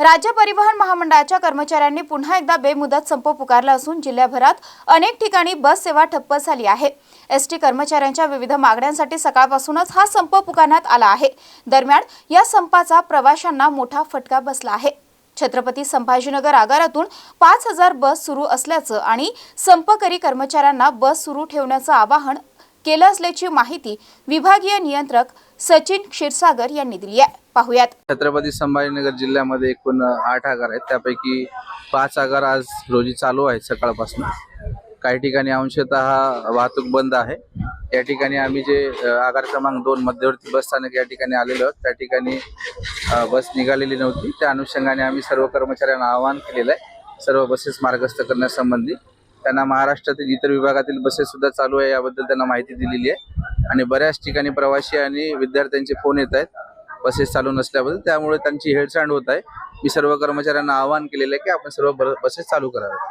राज्य परिवहन महामंडळाच्या कर्मचाऱ्यांनी पुन्हा एकदा बेमुदत संप पुकारला असून जिल्ह्याभरात अनेक ठिकाणी बस सेवा ठप्प झाली आहे. एस टी कर्मचाऱ्यांच्या विविध मागण्यांसाठी सकाळपासूनच हा संप पुकारण्यात आला आहे. दरम्यान या संपाचा प्रवाशांना मोठा फटका बसला आहे. छत्रपती संभाजीनगर आगारातून पाच हजार बस सुरू असल्याचं आणि संपकरी कर्मचाऱ्यांना बस सुरू ठेवण्याचं आवाहन केलं असल्याची माहिती विभागीय नियंत्रक सचिन क्षीरसागर यांनी दिली आहे. पाहूयात. छत्रपती संभाजीनगर जिल्ह्यामध्ये एकूण आठ आगार आहेत. त्यापैकी पाच आगार आज रोजी चालू आहेत सकाळपासून. काही ठिकाणी अंशतः वाहतूक बंद आहे. या ठिकाणी आम्ही जे आगार क्रमांक दोन मध्यवर्ती बस स्थानक या ठिकाणी आलेलो आहोत. त्या ठिकाणी बस निघालेली नव्हती. त्या अनुषंगाने आम्ही सर्व कर्मचाऱ्यांना आवाहन केलेलं आहे. सर्व बसेस मार्गस्थ करण्यासंबंधी. त्यांना महाराष्ट्रातील इतर विभागातील बसेस सुद्धा चालू आहे याबद्दल त्यांना माहिती दिलेली आहे. आणि बऱ्याच ठिकाणी प्रवासी आणि विद्यार्थ्यांचे फोन येत आहेत. बसेस चालू नसल्याबद्दल त्यामुळे त्यांची हेळसांड होत आहे. मी सर्व कर्मचाऱ्यांना आवाहन केलेलं आहे की आपण सर्व बसेस चालू कराव्यात.